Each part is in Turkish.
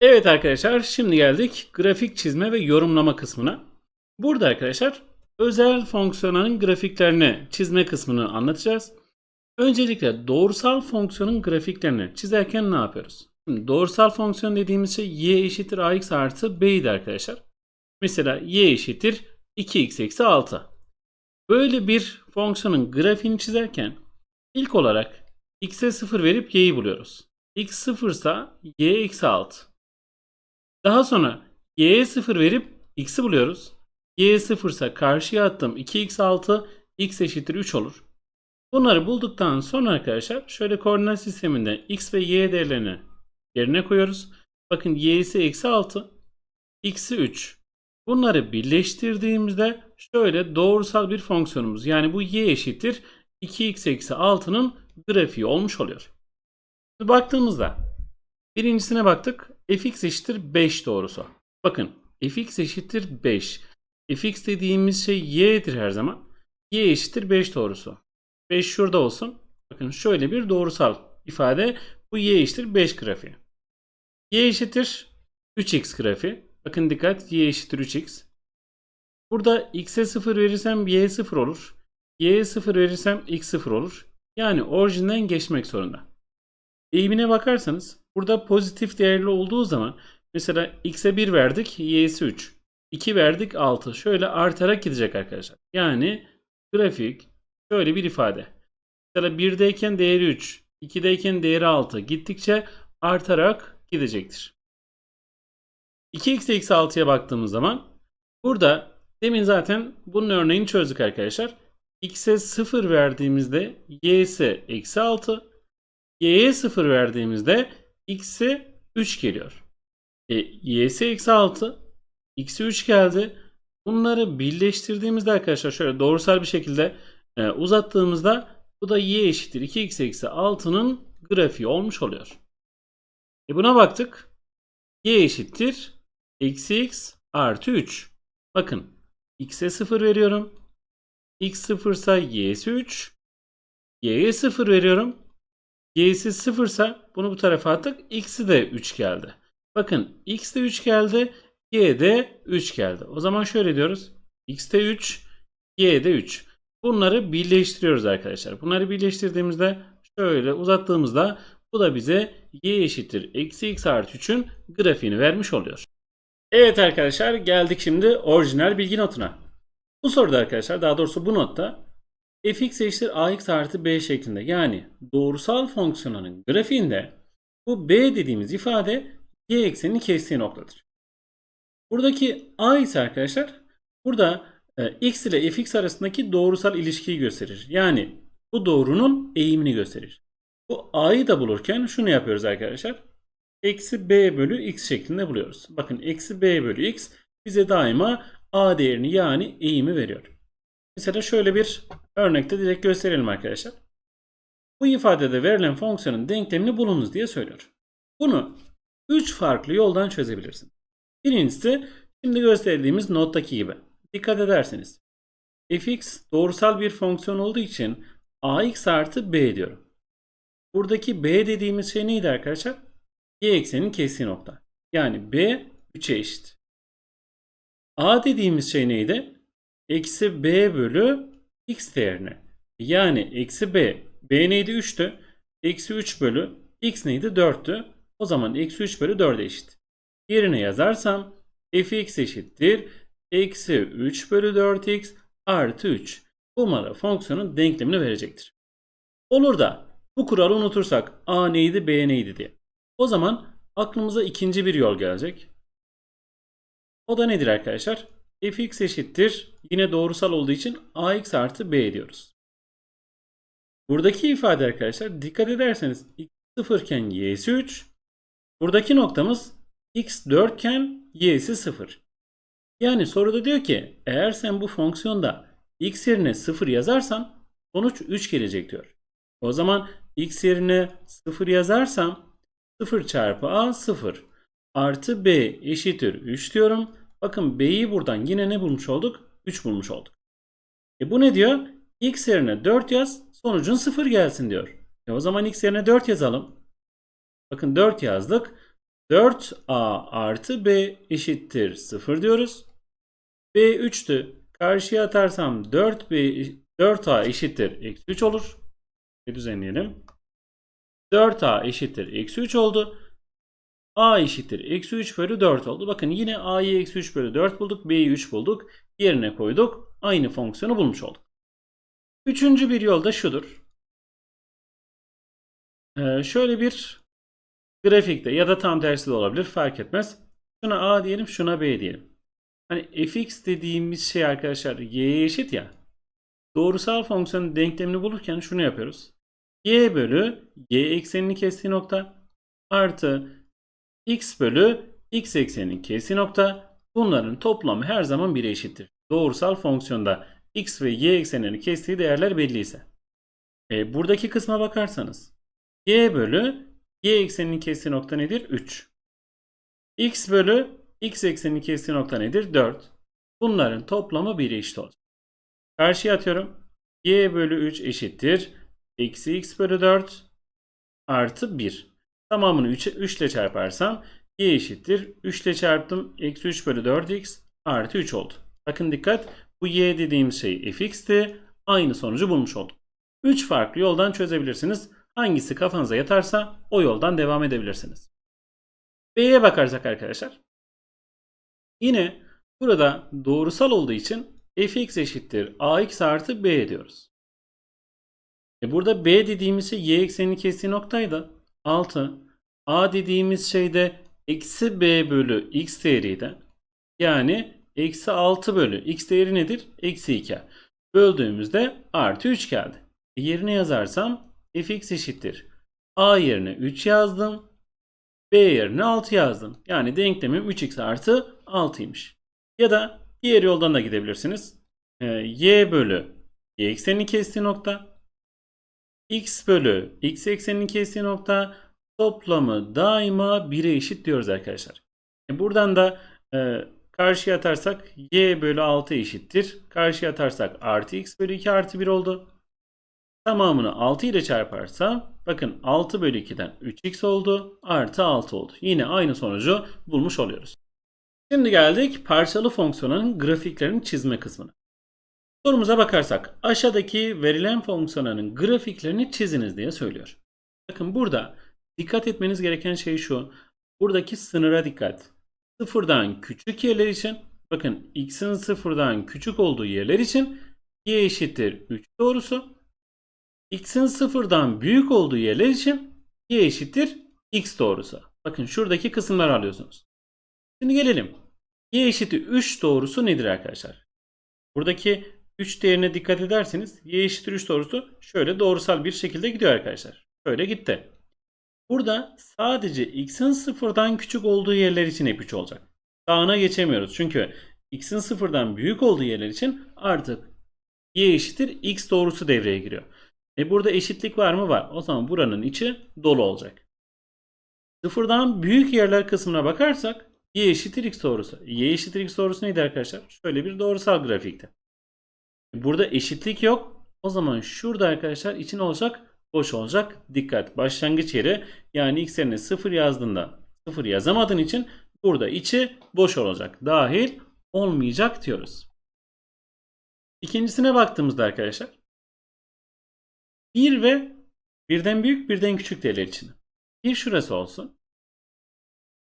Evet arkadaşlar şimdi geldik grafik çizme ve yorumlama kısmına. Burada arkadaşlar özel fonksiyonların grafiklerini çizme kısmını anlatacağız. Öncelikle doğrusal fonksiyonun grafiklerini çizerken ne yapıyoruz? Şimdi doğrusal fonksiyon dediğimiz şey y eşittir ax artı b'ydi arkadaşlar. Mesela y eşittir 2x eksi 6. Böyle bir fonksiyonun grafiğini çizerken ilk olarak x'e 0 verip y'yi buluyoruz. x 0 ise y eksi 6. Daha sonra y'ye 0 verip x'i buluyoruz. y 0 ise karşıya attım 2x6 x eşittir 3 olur. Bunları bulduktan sonra arkadaşlar şöyle koordinat sisteminde x ve y değerlerini yerine koyuyoruz. Bakın y'si eksi 6 x'i 3. Bunları birleştirdiğimizde şöyle doğrusal bir fonksiyonumuz yani bu y eşittir 2x eksi 6'nın grafiği olmuş oluyor. Şimdi baktığımızda birincisine baktık fx eşittir 5 doğrusu. Bakın fx eşittir 5. fx dediğimiz şey y'dir her zaman. y eşittir 5 doğrusu. 5 şurada olsun. Bakın şöyle bir doğrusal ifade. Bu y eşittir 5 grafiği. y eşittir 3x grafiği. Bakın dikkat y eşittir 3x. Burada x'e 0 verirsem y 0 olur. y'ye 0 verirsem x 0 olur. Yani orijinden geçmek zorunda. Eğimine bakarsanız burada pozitif değerli olduğu zaman mesela x'e 1 verdik y'si 3. 2 verdik 6. Şöyle artarak gidecek arkadaşlar. Yani grafik şöyle bir ifade. Mesela 1'deyken değeri 3, 2'deyken değeri 6 gittikçe artarak gidecektir. 2x eksi 6'ya baktığımız zaman burada demin zaten bunun örneğini çözdük arkadaşlar. x'e 0 verdiğimizde y'si eksi 6, y'ye 0 verdiğimizde x'e 3 geliyor. E, y'si eksi 6, x'e 3 geldi. Bunları birleştirdiğimizde arkadaşlar şöyle doğrusal bir şekilde e, uzattığımızda bu da y eşittir 2x eksi 6'nın grafiği olmuş oluyor. E buna baktık. y eşittir eksi x artı 3. Bakın x'e 0 veriyorum. x 0 ise y'si 3. y'ye 0 veriyorum. Y'si 0 ise bunu bu tarafa attık. x'i de 3 geldi. Bakın x de 3 geldi. y de 3 geldi. O zaman şöyle diyoruz. x de 3, y de 3. Bunları birleştiriyoruz arkadaşlar. Bunları birleştirdiğimizde şöyle uzattığımızda bu da bize y eşittir eksi x artı 3'ün grafiğini vermiş oluyor. Evet arkadaşlar geldik şimdi orijinal bilgi notuna. Bu soruda arkadaşlar daha doğrusu bu notta fx eşittir ax artı b şeklinde yani doğrusal fonksiyonun grafiğinde bu b dediğimiz ifade y eksenini kestiği noktadır. Buradaki a ise arkadaşlar burada e, x ile fx arasındaki doğrusal ilişkiyi gösterir. Yani bu doğrunun eğimini gösterir. Bu a'yı da bulurken şunu yapıyoruz arkadaşlar. Eksi b bölü x şeklinde buluyoruz. Bakın eksi b bölü x bize daima a değerini yani eğimi veriyor. Mesela şöyle bir örnekte direkt gösterelim arkadaşlar. Bu ifadede verilen fonksiyonun denklemini bulunuz diye söylüyor. Bunu 3 farklı yoldan çözebilirsin. Birincisi şimdi gösterdiğimiz nottaki gibi. Dikkat ederseniz fx doğrusal bir fonksiyon olduğu için ax artı b diyorum. Buradaki b dediğimiz şey neydi arkadaşlar? y eksenin kestiği nokta. Yani b 3'e eşit. a dediğimiz şey neydi? Eksi b bölü x değerine. Yani eksi b. b neydi? 3'tü. Eksi 3 bölü x neydi? 4'tü. O zaman eksi 3 bölü 4'e eşit. Yerine yazarsam fx eşittir. Eksi 3 bölü 4x artı 3. Bu bana fonksiyonun denklemini verecektir. Olur da bu kuralı unutursak a neydi b neydi diye. O zaman aklımıza ikinci bir yol gelecek. O da nedir arkadaşlar? Fx eşittir. Yine doğrusal olduğu için ax artı b diyoruz. Buradaki ifade arkadaşlar dikkat ederseniz x 0 iken y'si 3. Buradaki noktamız x 4 iken y'si 0. Yani soruda diyor ki eğer sen bu fonksiyonda x yerine 0 yazarsan sonuç 3 gelecek diyor. O zaman x yerine 0 yazarsam 0 çarpı a 0 artı b eşittir 3 diyorum. Bakın b'yi buradan yine ne bulmuş olduk? 3 bulmuş olduk. E bu ne diyor? x yerine 4 yaz sonucun 0 gelsin diyor. E o zaman x yerine 4 yazalım. Bakın 4 yazdık. 4a artı b eşittir 0 diyoruz. b 3'tü. Karşıya atarsam 4b 4a eşittir eksi 3 olur. Bir düzenleyelim. 4a eşittir eksi 3 oldu. A eşittir eksi 3 bölü 4 oldu. Bakın yine a'yı eksi 3 bölü 4 bulduk. b'yi 3 bulduk. Yerine koyduk. Aynı fonksiyonu bulmuş olduk. Üçüncü bir yol da şudur. Ee, şöyle bir grafikte ya da tam tersi de olabilir fark etmez. Şuna a diyelim şuna b diyelim. Hani fx dediğimiz şey arkadaşlar y'ye eşit ya. Doğrusal fonksiyonun denklemini bulurken şunu yapıyoruz. y bölü y eksenini kestiği nokta artı x bölü x ekseninin kestiği nokta bunların toplamı her zaman 1'e eşittir. Doğrusal fonksiyonda x ve y eksenlerini kestiği değerler belli ise. E, buradaki kısma bakarsanız y bölü y ekseninin kestiği nokta nedir? 3. x bölü x ekseninin kestiği nokta nedir? 4. Bunların toplamı 1'e eşit olacak. Karşıya atıyorum. y bölü 3 eşittir. Eksi x bölü 4 artı 1. Tamamını 3, 3 ile çarparsam y eşittir. 3 ile çarptım. Eksi 3 bölü 4x artı 3 oldu. Bakın dikkat. Bu y dediğimiz şey fx'ti. Aynı sonucu bulmuş olduk. 3 farklı yoldan çözebilirsiniz. Hangisi kafanıza yatarsa o yoldan devam edebilirsiniz. B'ye bakarsak arkadaşlar. Yine burada doğrusal olduğu için fx eşittir ax artı b diyoruz. E burada b dediğimiz şey y eksenini kestiği noktaydı. 6. a dediğimiz şey de eksi b bölü x değeriydi. Yani eksi 6 bölü x değeri nedir? Eksi 2. Böldüğümüzde artı 3 geldi. E yerine yazarsam fx eşittir. a yerine 3 yazdım. b yerine 6 yazdım. Yani denklemim 3x artı 6'ymış. Ya da diğer yoldan da gidebilirsiniz. E, y bölü y eksenini kestiği nokta x bölü x eksenini kestiği nokta toplamı daima 1'e eşit diyoruz arkadaşlar. E buradan da e, karşıya atarsak y bölü 6 eşittir. Karşıya atarsak artı x bölü 2 artı 1 oldu. Tamamını 6 ile çarparsam bakın 6 bölü 2'den 3x oldu. Artı 6 oldu. Yine aynı sonucu bulmuş oluyoruz. Şimdi geldik parçalı fonksiyonların grafiklerini çizme kısmına. Sorumuza bakarsak aşağıdaki verilen fonksiyonların grafiklerini çiziniz diye söylüyor. Bakın burada dikkat etmeniz gereken şey şu. Buradaki sınıra dikkat. Sıfırdan küçük yerler için bakın x'in sıfırdan küçük olduğu yerler için y eşittir 3 doğrusu. x'in sıfırdan büyük olduğu yerler için y eşittir x doğrusu. Bakın şuradaki kısımları alıyorsunuz. Şimdi gelelim. y eşittir 3 doğrusu nedir arkadaşlar? Buradaki 3 değerine dikkat ederseniz y eşittir 3 doğrusu şöyle doğrusal bir şekilde gidiyor arkadaşlar. Şöyle gitti. Burada sadece x'in sıfırdan küçük olduğu yerler için hep 3 olacak. Sağına geçemiyoruz. Çünkü x'in sıfırdan büyük olduğu yerler için artık y eşittir x doğrusu devreye giriyor. E burada eşitlik var mı? Var. O zaman buranın içi dolu olacak. Sıfırdan büyük yerler kısmına bakarsak y eşittir x doğrusu. y eşittir x doğrusu neydi arkadaşlar? Şöyle bir doğrusal grafikti. Burada eşitlik yok. O zaman şurada arkadaşlar için olacak boş olacak. Dikkat başlangıç yeri yani x yerine 0 yazdığında 0 yazamadığın için burada içi boş olacak. Dahil olmayacak diyoruz. İkincisine baktığımızda arkadaşlar 1 ve birden büyük birden küçük değerler için. Bir şurası olsun.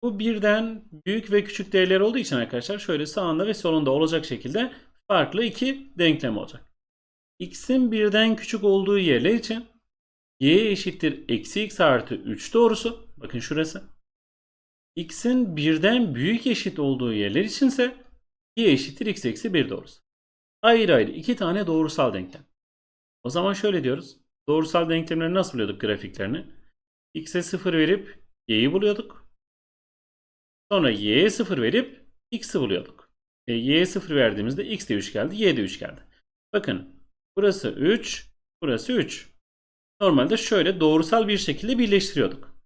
Bu birden büyük ve küçük değerler olduğu için arkadaşlar şöyle sağında ve solunda olacak şekilde farklı iki denklem olacak. x'in birden küçük olduğu yerler için y eşittir eksi x artı 3 doğrusu. Bakın şurası. x'in birden büyük eşit olduğu yerler içinse y eşittir x eksi 1 doğrusu. Ayrı ayrı iki tane doğrusal denklem. O zaman şöyle diyoruz. Doğrusal denklemleri nasıl buluyorduk grafiklerini? x'e 0 verip y'yi buluyorduk. Sonra y'ye 0 verip x'i buluyorduk. E, y'ye 0 verdiğimizde x de 3 geldi, y de 3 geldi. Bakın burası 3, burası 3. Normalde şöyle doğrusal bir şekilde birleştiriyorduk.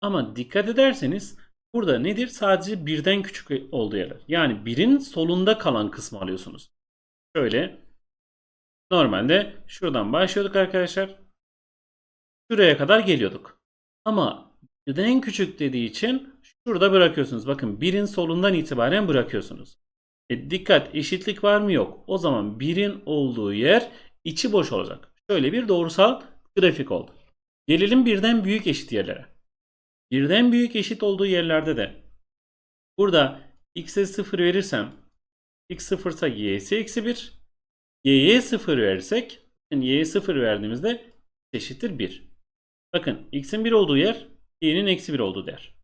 Ama dikkat ederseniz burada nedir? Sadece birden küçük olduğu yerler. Yani birin solunda kalan kısmı alıyorsunuz. Şöyle normalde şuradan başlıyorduk arkadaşlar. Şuraya kadar geliyorduk. Ama birden küçük dediği için şurada bırakıyorsunuz. Bakın 1'in solundan itibaren bırakıyorsunuz. E, dikkat eşitlik var mı yok. O zaman 1'in olduğu yer içi boş olacak. Şöyle bir doğrusal grafik oldu. Gelelim birden büyük eşit yerlere. Birden büyük eşit olduğu yerlerde de burada x'e 0 verirsem x 0 ise y'si eksi 1 y'ye 0 verirsek yani y'ye 0 verdiğimizde eşittir 1. Bakın x'in 1 olduğu yer y'nin eksi 1 olduğu yer.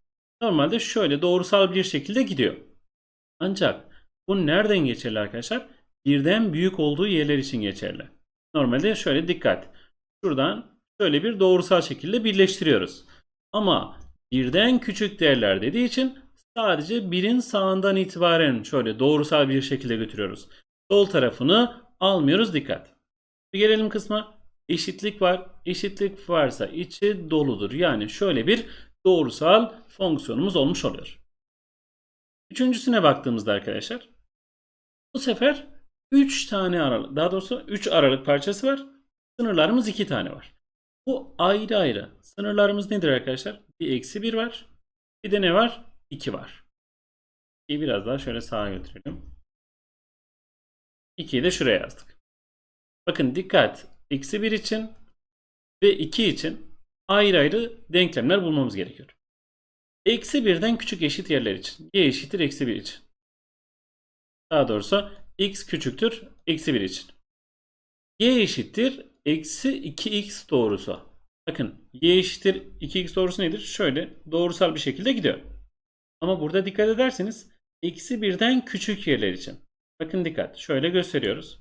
Normalde şöyle doğrusal bir şekilde gidiyor. Ancak bu nereden geçerli arkadaşlar? Birden büyük olduğu yerler için geçerli. Normalde şöyle dikkat. Şuradan şöyle bir doğrusal şekilde birleştiriyoruz. Ama birden küçük değerler dediği için sadece birin sağından itibaren şöyle doğrusal bir şekilde götürüyoruz. Sol tarafını almıyoruz dikkat. Bir gelelim kısma. Eşitlik var. Eşitlik varsa içi doludur. Yani şöyle bir doğrusal fonksiyonumuz olmuş oluyor. Üçüncüsüne baktığımızda arkadaşlar bu sefer 3 tane aralık daha doğrusu 3 aralık parçası var. Sınırlarımız 2 tane var. Bu ayrı ayrı. Sınırlarımız nedir arkadaşlar? Bir eksi 1 var. Bir de ne var? 2 var. 2'yi biraz daha şöyle sağa götürelim. 2'yi de şuraya yazdık. Bakın dikkat. Eksi 1 için ve 2 için ayrı ayrı denklemler bulmamız gerekiyor. Eksi 1'den küçük eşit yerler için. Y eşittir eksi 1 için. Daha doğrusu x küçüktür eksi 1 için. Y eşittir eksi 2x doğrusu. Bakın y eşittir 2x doğrusu nedir? Şöyle doğrusal bir şekilde gidiyor. Ama burada dikkat ederseniz eksi 1'den küçük yerler için. Bakın dikkat. Şöyle gösteriyoruz.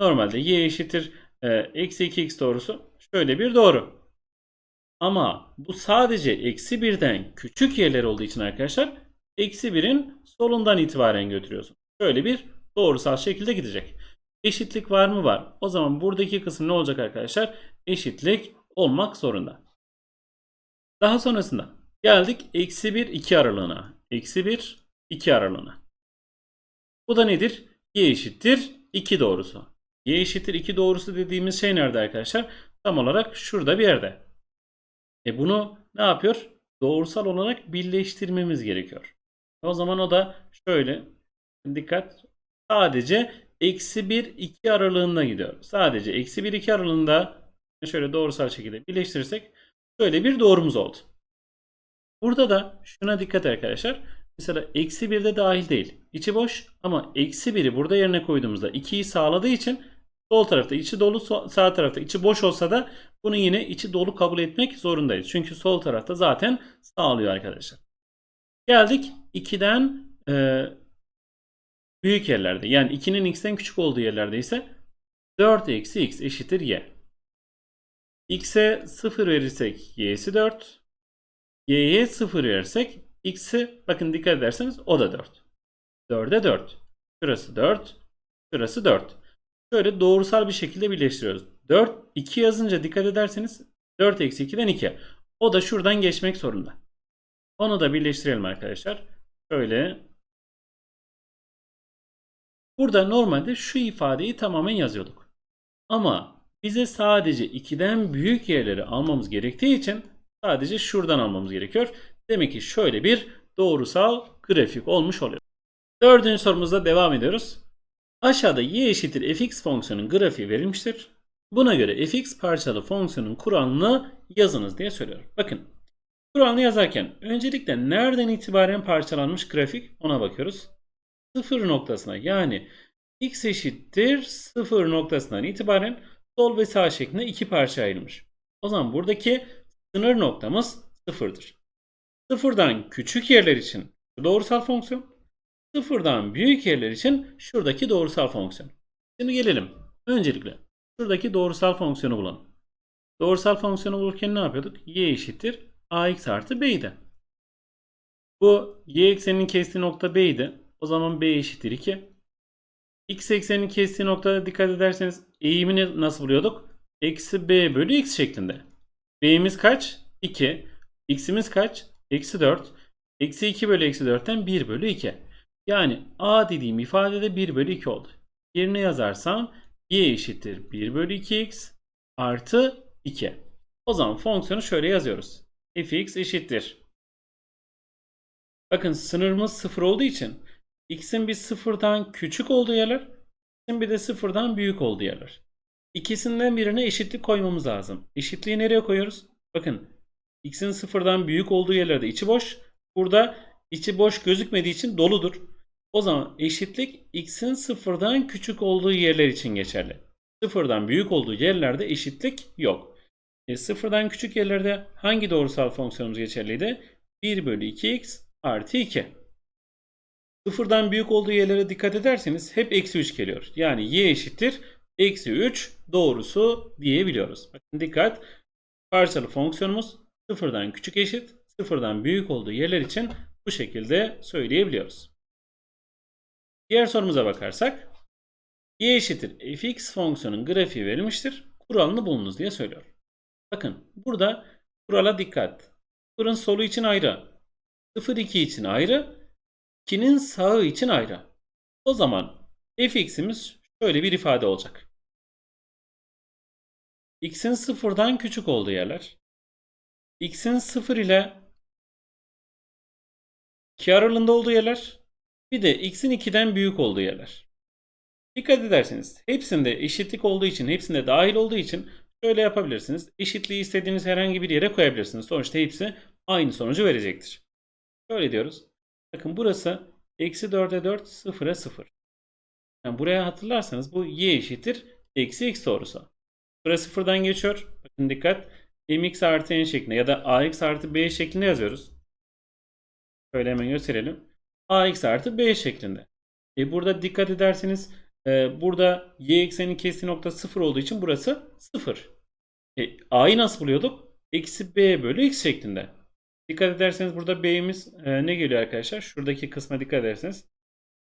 Normalde y eşittir e, eksi 2x doğrusu şöyle bir doğru. Ama bu sadece eksi 1'den küçük yerler olduğu için arkadaşlar eksi 1'in solundan itibaren götürüyorsun. Şöyle bir doğrusal şekilde gidecek. Eşitlik var mı? Var. O zaman buradaki kısım ne olacak arkadaşlar? Eşitlik olmak zorunda. Daha sonrasında geldik eksi 1 2 aralığına. Eksi 1 2 aralığına. Bu da nedir? Y eşittir 2 doğrusu. Y eşittir 2 doğrusu dediğimiz şey nerede arkadaşlar? Tam olarak şurada bir yerde. E bunu ne yapıyor? Doğrusal olarak birleştirmemiz gerekiyor. O zaman o da şöyle dikkat sadece eksi 1 2 aralığında gidiyor. Sadece eksi 1 2 aralığında şöyle doğrusal şekilde birleştirirsek şöyle bir doğrumuz oldu. Burada da şuna dikkat arkadaşlar. Mesela eksi 1 de dahil değil. İçi boş ama eksi 1'i burada yerine koyduğumuzda 2'yi sağladığı için sol tarafta içi dolu sağ tarafta içi boş olsa da bunu yine içi dolu kabul etmek zorundayız. Çünkü sol tarafta zaten sağlıyor arkadaşlar. Geldik 2'den e, büyük yerlerde yani 2'nin x'ten küçük olduğu yerlerde ise 4 eksi x eşittir y. x'e 0 verirsek y'si 4. y'ye 0 verirsek x'i bakın dikkat ederseniz o da 4. 4'e 4. Şurası 4. Şurası 4. Şöyle doğrusal bir şekilde birleştiriyoruz. 4 2 yazınca dikkat ederseniz 4 eksi 2'den 2. O da şuradan geçmek zorunda. Onu da birleştirelim arkadaşlar. Şöyle Burada normalde şu ifadeyi tamamen yazıyorduk. Ama bize sadece 2'den büyük yerleri almamız gerektiği için sadece şuradan almamız gerekiyor. Demek ki şöyle bir doğrusal grafik olmuş oluyor. Dördüncü sorumuzda devam ediyoruz. Aşağıda y eşittir fx fonksiyonun grafiği verilmiştir. Buna göre fx parçalı fonksiyonun kuralını yazınız diye söylüyorum. Bakın kuralını yazarken öncelikle nereden itibaren parçalanmış grafik ona bakıyoruz. Sıfır noktasına yani x eşittir sıfır noktasından itibaren sol ve sağ şeklinde iki parça ayrılmış. O zaman buradaki sınır noktamız sıfırdır. Sıfırdan küçük yerler için doğrusal fonksiyon, sıfırdan büyük yerler için şuradaki doğrusal fonksiyon. Şimdi gelelim. Öncelikle şuradaki doğrusal fonksiyonu bulalım. Doğrusal fonksiyonu bulurken ne yapıyorduk? y eşittir ax artı b'ydi. Bu y ekseninin kestiği nokta b'ydi. O zaman b eşittir 2. x ekseninin kestiği noktada dikkat ederseniz eğimini nasıl buluyorduk? Eksi b bölü x şeklinde. b'miz kaç? 2. x'imiz kaç? Eksi 4. Eksi 2 bölü eksi 4'ten 1 bölü 2. Yani a dediğim ifadede 1 bölü 2 oldu. Yerine yazarsam y eşittir 1 bölü 2x artı 2. O zaman fonksiyonu şöyle yazıyoruz. fx eşittir Bakın sınırımız 0 olduğu için x'in bir sıfırdan küçük olduğu yerler, x'in bir de sıfırdan büyük olduğu yerler. İkisinden birine eşitlik koymamız lazım. Eşitliği nereye koyuyoruz? Bakın x'in sıfırdan büyük olduğu yerlerde içi boş. Burada içi boş gözükmediği için doludur. O zaman eşitlik x'in sıfırdan küçük olduğu yerler için geçerli. Sıfırdan büyük olduğu yerlerde eşitlik yok. E, sıfırdan küçük yerlerde hangi doğrusal fonksiyonumuz geçerliydi? 1 bölü 2x artı 2. Sıfırdan büyük olduğu yerlere dikkat ederseniz hep eksi 3 geliyor. Yani y eşittir eksi 3 doğrusu diyebiliyoruz. Bakın dikkat. Parçalı fonksiyonumuz sıfırdan küçük eşit, sıfırdan büyük olduğu yerler için bu şekilde söyleyebiliyoruz. Diğer sorumuza bakarsak y eşittir fx fonksiyonun grafiği verilmiştir. Kuralını bulunuz diye söylüyor. Bakın burada kurala dikkat. Sıfırın solu için ayrı. 0 2 için ayrı. 2'nin sağı için ayrı. O zaman fx'imiz şöyle bir ifade olacak. x'in sıfırdan küçük olduğu yerler. x'in 0 ile 2 aralığında olduğu yerler. Bir de x'in 2'den büyük olduğu yerler. Dikkat ederseniz hepsinde eşitlik olduğu için, hepsinde dahil olduğu için şöyle yapabilirsiniz. Eşitliği istediğiniz herhangi bir yere koyabilirsiniz. Sonuçta hepsi aynı sonucu verecektir. Şöyle diyoruz. Bakın burası eksi 4'e 4, 0'a 0. Yani buraya hatırlarsanız bu y eşittir eksi x doğrusu. Burası sıfırdan geçiyor. Bakın dikkat. mx artı n şeklinde ya da ax artı b şeklinde yazıyoruz. Şöyle hemen gösterelim. ax artı b şeklinde. E burada dikkat ederseniz e, burada y eksenin kestiği nokta 0 olduğu için burası 0. E, a'yı nasıl buluyorduk? Eksi b bölü x şeklinde. Dikkat ederseniz burada b'imiz e, ne geliyor arkadaşlar? Şuradaki kısma dikkat ederseniz.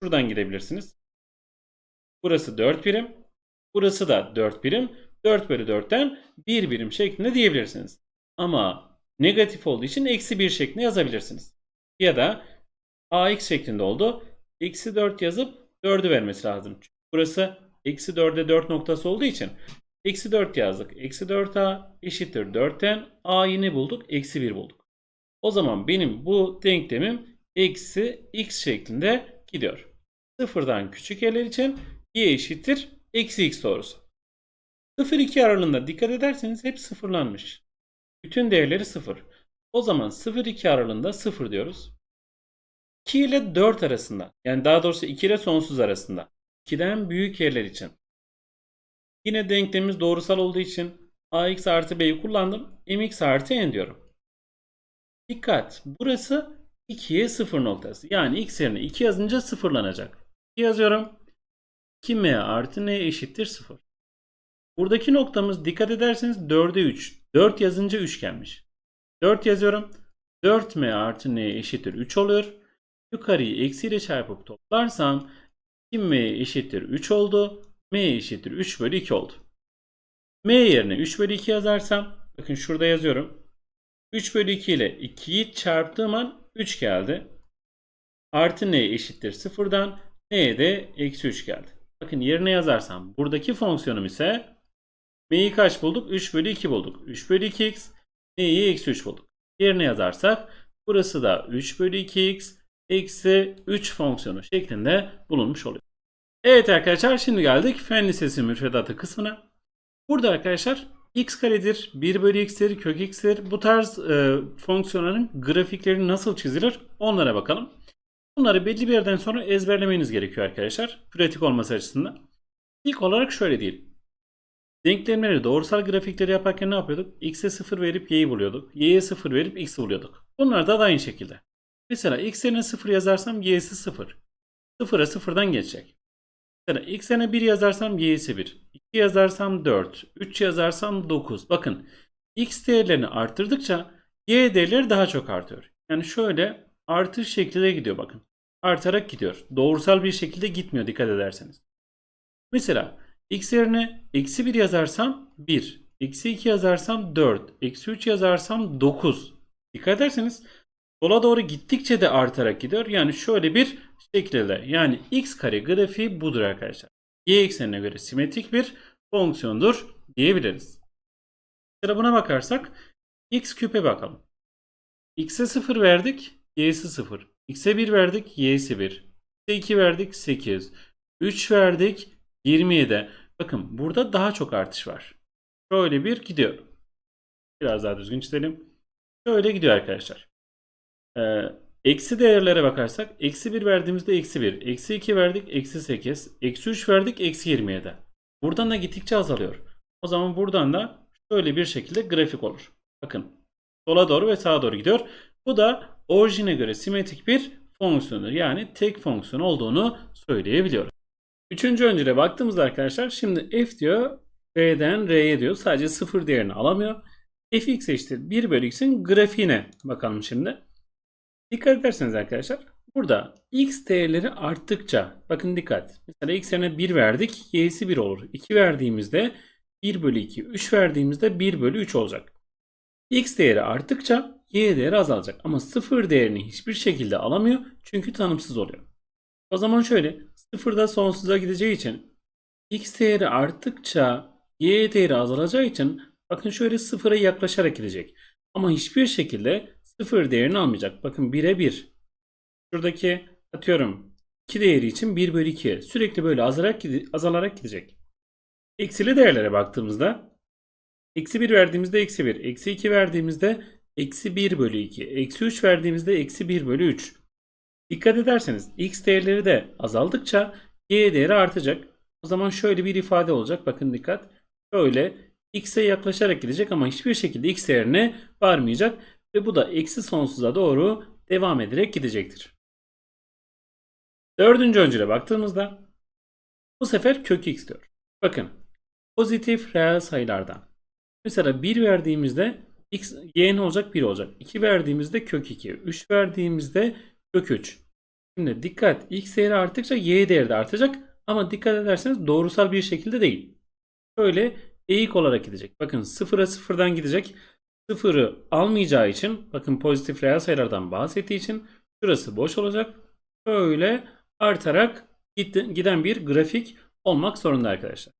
Şuradan gidebilirsiniz. Burası 4 birim. Burası da 4 birim. 4 bölü 4'ten 1 birim şeklinde diyebilirsiniz. Ama negatif olduğu için eksi 1 şeklinde yazabilirsiniz. Ya da ax şeklinde oldu. Eksi 4 yazıp 4'ü vermesi lazım. Çünkü burası eksi 4'e 4 noktası olduğu için eksi 4 yazdık. Eksi 4a eşittir 4'ten a'yı ne bulduk? Eksi 1 bulduk. O zaman benim bu denklemim eksi x şeklinde gidiyor. Sıfırdan küçük yerler için y eşittir eksi x doğrusu. 0-2 aralığında dikkat ederseniz hep sıfırlanmış. Bütün değerleri 0. O zaman 0-2 aralığında 0 diyoruz. 2 ile 4 arasında yani daha doğrusu 2 ile sonsuz arasında 2'den büyük yerler için. Yine denklemimiz doğrusal olduğu için ax artı b'yi kullandım. mx artı n diyorum. Dikkat burası 2'ye 0 noktası. Yani x yerine 2 yazınca sıfırlanacak. 2 yazıyorum. 2m artı n eşittir 0. Buradaki noktamız dikkat ederseniz 4'e 3. 4 yazınca üçgenmiş. 4 yazıyorum. 4m artı n eşittir 3 oluyor. Yukarıyı eksiyle çarpıp toplarsam 2m eşittir 3 oldu. m eşittir 3 bölü 2 oldu. m yerine 3 bölü 2 yazarsam bakın şurada yazıyorum. 3 bölü 2 ile 2'yi çarptığım an 3 geldi. Artı n eşittir 0'dan n de eksi 3 geldi. Bakın yerine yazarsam buradaki fonksiyonum ise m'yi kaç bulduk? 3 bölü 2 bulduk. 3 bölü 2x n'yi eksi 3 bulduk. Yerine yazarsak burası da 3 bölü 2x eksi 3 fonksiyonu şeklinde bulunmuş oluyor. Evet arkadaşlar şimdi geldik fen lisesi müfredatı kısmına. Burada arkadaşlar x karedir, 1 bölü x'tir, kök x'tir. Bu tarz e, fonksiyonların grafikleri nasıl çizilir onlara bakalım. Bunları belli bir yerden sonra ezberlemeniz gerekiyor arkadaşlar. Pratik olması açısından. İlk olarak şöyle değil. Denklemleri doğrusal grafikleri yaparken ne yapıyorduk? X'e 0 verip y'yi buluyorduk. Y'ye 0 verip x'i buluyorduk. Bunlar da, aynı şekilde. Mesela x yerine 0 yazarsam y'si 0. 0'a 0'dan geçecek. Mesela x yerine 1 yazarsam y'si 1. 2 yazarsam 4. 3 yazarsam 9. Bakın x değerlerini arttırdıkça y değerleri daha çok artıyor. Yani şöyle artış şekilde gidiyor bakın. Artarak gidiyor. Doğrusal bir şekilde gitmiyor dikkat ederseniz. Mesela x yerine eksi 1 yazarsam 1. Eksi 2 yazarsam 4. Eksi 3 yazarsam 9. Dikkat ederseniz sola doğru gittikçe de artarak gidiyor. Yani şöyle bir şekilde. Yani x kare grafiği budur arkadaşlar. Y eksenine göre simetrik bir fonksiyondur diyebiliriz. Sıra buna bakarsak x küpe bakalım. x'e 0 verdik. y'si 0. X'e 1 verdik. Y'si 1. X'e 2 verdik. 8. 3 verdik. 27. Bakın burada daha çok artış var. Şöyle bir gidiyor. Biraz daha düzgün çizelim. Şöyle gidiyor arkadaşlar. Ee, eksi değerlere bakarsak eksi 1 verdiğimizde eksi 1. Eksi 2 verdik. Eksi 8. Eksi 3 verdik. Eksi 27. Buradan da gittikçe azalıyor. O zaman buradan da şöyle bir şekilde grafik olur. Bakın sola doğru ve sağa doğru gidiyor. Bu da orijine göre simetrik bir fonksiyondur. Yani tek fonksiyon olduğunu söyleyebiliyoruz. Üçüncü öncüle baktığımızda arkadaşlar şimdi f diyor R'den R'ye diyor. Sadece sıfır değerini alamıyor. fx eşittir 1 bölü x'in grafiğine bakalım şimdi. Dikkat ederseniz arkadaşlar burada x değerleri arttıkça bakın dikkat. Mesela x yerine 1 verdik. y'si 1 olur. 2 verdiğimizde 1 bölü 2. 3 verdiğimizde 1 bölü 3 olacak. x değeri arttıkça y değeri azalacak. Ama 0 değerini hiçbir şekilde alamıyor. Çünkü tanımsız oluyor. O zaman şöyle sıfırda sonsuza gideceği için x değeri arttıkça y değeri azalacağı için bakın şöyle sıfıra yaklaşarak gidecek. Ama hiçbir şekilde sıfır değerini almayacak. Bakın 1'e 1. Şuradaki atıyorum 2 değeri için 1 bölü 2 sürekli böyle azalarak, azalarak gidecek. Eksili değerlere baktığımızda eksi 1 verdiğimizde eksi 1, eksi 2 verdiğimizde eksi 1 bölü 2, eksi 3 verdiğimizde eksi 1 bölü 3. Dikkat ederseniz x değerleri de azaldıkça y değeri artacak. O zaman şöyle bir ifade olacak. Bakın dikkat. Şöyle x'e yaklaşarak gidecek ama hiçbir şekilde x değerine varmayacak. Ve bu da eksi sonsuza doğru devam ederek gidecektir. Dördüncü öncüle baktığımızda bu sefer kök x diyor. Bakın pozitif reel sayılardan. Mesela 1 verdiğimizde x, y ne olacak? 1 olacak. 2 verdiğimizde kök 2. 3 verdiğimizde kök 3. Şimdi dikkat x değeri arttıkça y değeri de artacak. Ama dikkat ederseniz doğrusal bir şekilde değil. Şöyle eğik olarak gidecek. Bakın sıfıra sıfırdan gidecek. Sıfırı almayacağı için bakın pozitif reel sayılardan bahsettiği için şurası boş olacak. Böyle artarak giden bir grafik olmak zorunda arkadaşlar.